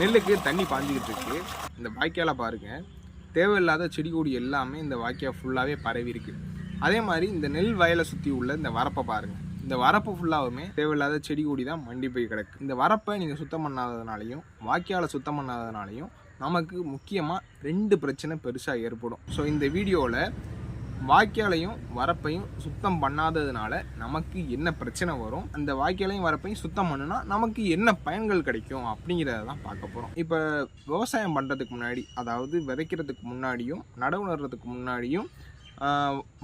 நெல்லுக்கு தண்ணி பாஞ்சிக்கிட்டு இருக்கு. இந்த வாய்க்கால பாருங்க. தேவையில்லாத செடி கொடி எல்லாமே இந்த வாய்க்கால் ஃபுல்லாகவே பரவி இருக்கு. அதே மாதிரி இந்த நெல் வயலை சுற்றி உள்ள இந்த வரப்பை பாருங்க. இந்த வரப்பு ஃபுல்லாகவுமே தேவையில்லாத செடி கொடி தான் மண்டி போய் கிடக்கு. இந்த வரப்பை நீங்கள் சுத்தம் பண்ணாததுனாலையும் வாய்க்காலை சுத்தம் பண்ணாததுனாலையும் நமக்கு முக்கியமாக ரெண்டு பிரச்சனை பெருசாக ஏற்படும். ஸோ இந்த வீடியோவில் வாய்க்காலையும் வரப்பையும் சுத்தம் பண்ணாததுனால நமக்கு என்ன பிரச்சனை வரும்? அந்த வாய்க்காலையும் வரப்பையும் சுத்தம் பண்ணுனா நமக்கு என்ன பயன்கள் கிடைக்கும்? அப்படிங்கிறத தான் பார்க்க போகிறோம் இப்போ விவசாயம் பண்ணுறதுக்கு முன்னாடி அதாவது விதைக்கிறதுக்கு முன்னாடியும் நடவு நடுறதுக்கு முன்னாடியும்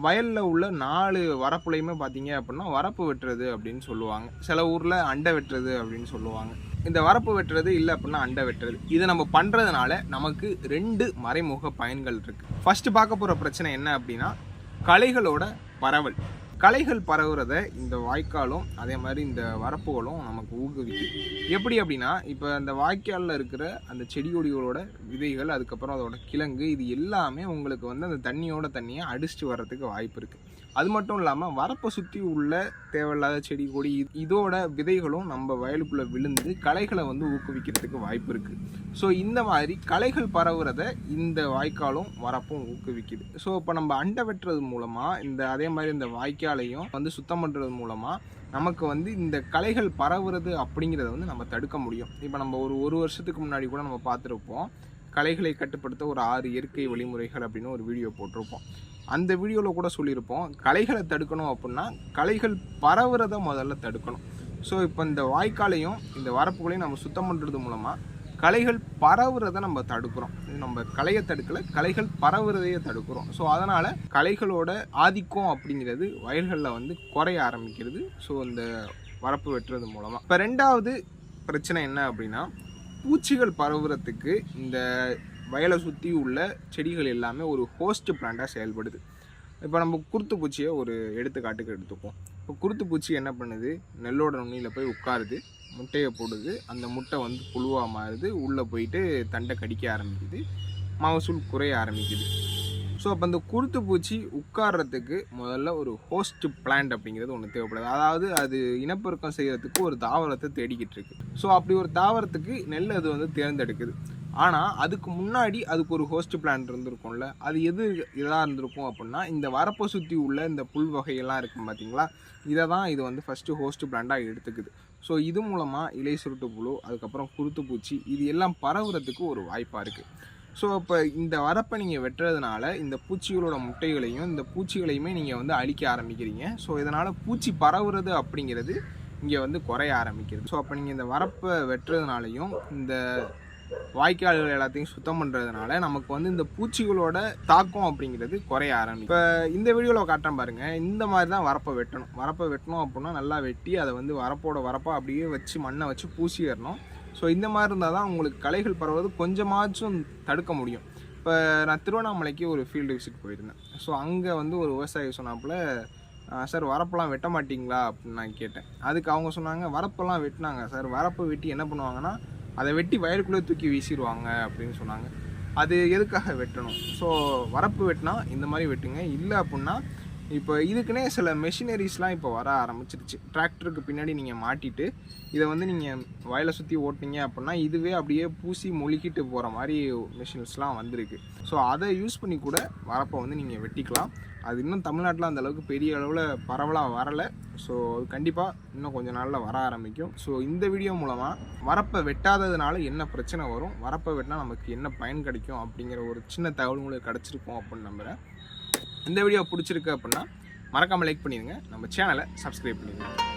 வயலில் உள்ள நாலு வரப்புலையுமே பார்த்தீங்க அப்படின்னா வரப்பு வெட்டுறது அப்படின்னு சொல்லுவாங்க. சில ஊரில் அண்டை வெட்டுறது அப்படின்னு சொல்லுவாங்க. இந்த வரப்பு வெட்டுறது இல்லை அப்படின்னா அண்டை வெட்டுறது. இதை நம்ம பண்ணுறதுனால நமக்கு ரெண்டு மறைமுக பயன்கள் இருக்குது ஃபஸ்ட்டு பார்க்க போகிற பிரச்சனை என்ன அப்படின்னா கலைகளோட பரவல். களைகள் பரவுறத இந்த வாய்க்காலும் அதே மாதிரி இந்த வரப்புகளும் நமக்கு ஊக்குவிக்குது. எப்படி அப்படின்னா இப்போ அந்த வாய்க்காலில் இருக்கிற அந்த செடி கொடிகளோட விதைகள் அதுக்கப்புறம் அதோட கிழங்கு இது எல்லாமே உங்களுக்கு வந்து அந்த தண்ணியோட தண்ணியை அடிச்சுட்டு வர்றதுக்கு வாய்ப்பு இருக்குது அது மட்டும் இல்லாமல் வரப்பை சுற்றி உள்ள தேவையில்லாத செடி கொடி இதோட விதைகளும் நம்ம வயலுக்குள்ளே விழுந்து களைகளை வந்து ஊக்குவிக்கிறதுக்கு வாய்ப்பு இருக்குது ஸோ இந்த மாதிரி களைகள் பரவுறத இந்த வாய்க்காலும் வரப்பும் ஊக்குவிக்குது. ஸோ இப்போ நம்ம அண்டை வெட்டுறது மூலமாக இந்த அதே மாதிரி இந்த வாய்க்கால் வாய்க்காலையும் வந்து சுத்தம் பண்ணுறது மூலமாக நமக்கு வந்து இந்த கலைகள் பரவுறது அப்படிங்கிறத வந்து நம்ம தடுக்க முடியும். இப்போ நம்ம ஒரு ஒரு வருஷத்துக்கு முன்னாடி கூட நம்ம பார்த்துருப்போம். கலைகளை கட்டுப்படுத்த ஒரு ஆறு இயற்கை வழிமுறைகள் அப்படின்னு ஒரு வீடியோ போட்டிருப்போம். அந்த வீடியோவில் கூட சொல்லியிருப்போம் கலைகளை தடுக்கணும் அப்படின்னா கலைகள் பரவுறத முதல்ல தடுக்கணும். ஸோ இப்போ இந்த வாய்க்காலையும் இந்த வரப்புகளையும் நம்ம சுத்தம் பண்ணுறது மூலமாக கலைகள் பரவுறதை நம்ம தடுக்கிறோம். இது நம்ம கலையை தடுக்கல கலைகள் பரவுறதையே தடுக்கிறோம். ஸோ அதனால் கலைகளோட ஆதிக்கம் அப்படிங்கிறது வயல்களில் வந்து குறைய ஆரம்பிக்கிறது. ஸோ இந்த வரப்பு வெட்டுறது மூலமாக இப்போ ரெண்டாவது பிரச்சனை என்ன அப்படின்னா பூச்சிகள் பரவுறதுக்கு இந்த வயலை சுற்றி உள்ள செடிகள் எல்லாமே ஒரு ஹோஸ்ட் பிளான்ட்டாக செயல்படுது. இப்போ நம்ம குருத்து பூச்சியை ஒரு எடுத்துக்காட்டுக்கு எடுத்துப்போம். இப்போ குருத்து பூச்சி என்ன பண்ணுது? நெல்லோட நுண்ணியில் போய் உட்காருது. முட்டையை போடுது. அந்த முட்டை வந்து புழுவாக மாறுது. உள்ளே போயிட்டு தண்டை கடிக்க ஆரம்பிக்குது. மகசூல் குறைய ஆரம்பிக்குது. ஸோ அப்போ அந்த குருத்து பூச்சி உட்கார்றதுக்கு முதல்ல ஒரு ஹோஸ்ட் பிளான்ட் அப்படிங்கிறது ஒன்று தேவைப்படுது. அதாவது அது இனப்பெருக்கம் செய்கிறதுக்கு ஒரு தாவரத்தை தேடிக்கிட்டு இருக்கு. ஸோ அப்படி ஒரு தாவரத்துக்கு நெல் அது வந்து தேர்ந்தெடுக்குது. ஆனால் அதுக்கு முன்னாடி அதுக்கு ஒரு ஹோஸ்ட் பிளான்ட் இருந்திருக்கும்ல. அது எது இதாக இருந்திருக்கும் அப்படின்னா இந்த வரப்பை சுற்றி உள்ள இந்த புல் வகையெல்லாம் இருக்கும் பார்த்தீங்களா இதை தான் இது வந்து ஃபஸ்ட்டு ஹோஸ்ட் பிளான்ட்டாக எடுத்துக்குது. ஸோ இது மூலமாக இலை சுருட்டு புழு அதுக்கப்புறம் குருத்து பூச்சி இது எல்லாம் பரவுறதுக்கு ஒரு வாய்ப்பாக இருக்குது ஸோ இப்போ இந்த வரப்பை நீங்கள் வெட்டுறதுனால இந்த பூச்சிகளோட முட்டைகளையும் இந்த பூச்சிகளையுமே நீங்கள் வந்து அழிக்க ஆரம்பிக்கிறீங்க. ஸோ இதனால் பூச்சி பரவுறது அப்படிங்கிறது இங்கே வந்து குறைய ஆரம்பிக்கிறது. ஸோ அப்போ நீங்கள் இந்த வரப்பை வெட்டுறதுனாலையும் இந்த வாய்க்கால்கள் எல்லாத்தையும் சுத்தம் பண்ணுறதுனால நமக்கு வந்து இந்த பூச்சிகளோட தாக்கம் அப்படிங்கிறது குறைய ஆரம்பிக்கும் இப்போ இந்த வீடியோவில் காட்டுறேன் பாருங்கள் இந்த மாதிரி தான் வரப்பை வெட்டணும். வரப்பை வெட்டணும் அப்படின்னா நல்லா வெட்டி அதை வந்து வரப்போட வரப்பாக அப்படியே வச்சு மண்ணை வச்சு பூசிடணும் ஸோ இந்த மாதிரி இருந்தால் தான் உங்களுக்கு கலைகள் பரவுறது கொஞ்சமாச்சும் தடுக்க முடியும். இப்போ நான் திருவண்ணாமலைக்கு ஒரு ஃபீல்டு விசிட் போயிருந்தேன். ஸோ அங்கே வந்து ஒரு விவசாயி சொன்னாப்புல சார் வரப்பெல்லாம் வெட்ட மாட்டிங்களா? அப்படின்னு நான் கேட்டேன். அதுக்கு அவங்க சொன்னாங்க வரப்பெல்லாம் வெட்டினாங்க சார் வரப்பை வெட்டி என்ன பண்ணுவாங்கன்னா அதை வெட்டி வயலுக்குள்ளே தூக்கி வீசிடுவாங்க அப்படின்னு சொன்னாங்க. அது எதுக்காக வெட்டணும்? ஸோ வரப்பு வெட்டினா இந்த மாதிரி வெட்டுங்க. இல்லை அப்படின்னா இப்போ இதுக்குன்னே சில மெஷினரிஸ்லாம் இப்போ வர ஆரம்பிச்சிருச்சு. டிராக்டருக்கு பின்னாடி நீங்கள் மாட்டிட்டு இதை வந்து நீங்கள் வயலை சுற்றி ஓட்டினீங்க அப்படின்னா இதுவே அப்படியே பூசி மொழிக்கிட்டு போகிற மாதிரி மிஷின்ஸ்லாம் வந்திருக்கு. ஸோ அதை யூஸ் பண்ணி கூட வரப்போ வந்து நீங்கள் வெட்டிக்கலாம். அது இன்னும் தமிழ்நாட்டில் அந்த அளவுக்கு பெரிய அளவில் பரவலாக வரலை. ஸோ கண்டிப்பாக இன்னும் கொஞ்ச நாளில் வர ஆரம்பிக்கும். ஸோ இந்த வீடியோ மூலமாக வரப்பை வெட்டாததுனால என்ன பிரச்சனை வரும்? வரப்பை வெட்டினா நமக்கு என்ன பயன் கிடைக்கும்? அப்படிங்கிற ஒரு சின்ன தகவல் உங்களுக்கு கிடச்சிருக்கும் அப்படின்னு நம்புகிறேன் இந்த வீடியோ பிடிச்சிருக்கு அப்படின்னா மறக்காமல் லைக் பண்ணிடுங்க. நம்ம சேனலை சப்ஸ்கிரைப் பண்ணிடுங்க.